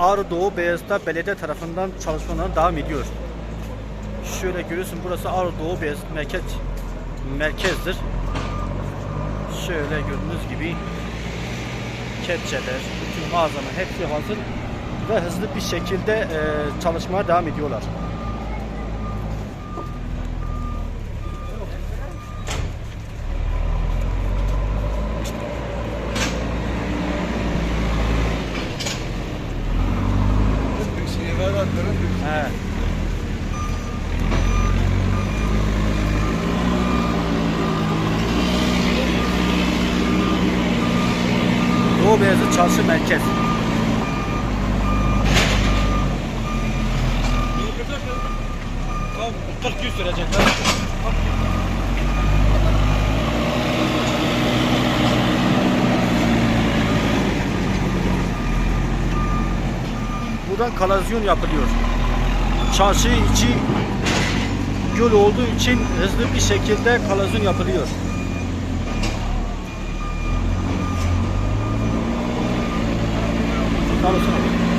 Ağrı Doğu Beyazıt'ta belediye tarafından çalışmalar devam ediyor. Şöyle görüyorsun burası Ağrı Doğu Beyazıt merkez merkezdir. Şöyle gördüğünüz gibi kepçeler, bütün malzeme hepsi hazır ve hızlı bir şekilde e, çalışmaya devam ediyorlar. He. Doğu Beyazıt Çarşı Merkez. Tamam, 40 gün sürecek. Buradan kanalizasyon yapılıyor. Çarşı içi göl olduğu için hızlı bir şekilde kanalizasyon yapılıyor. Sağ.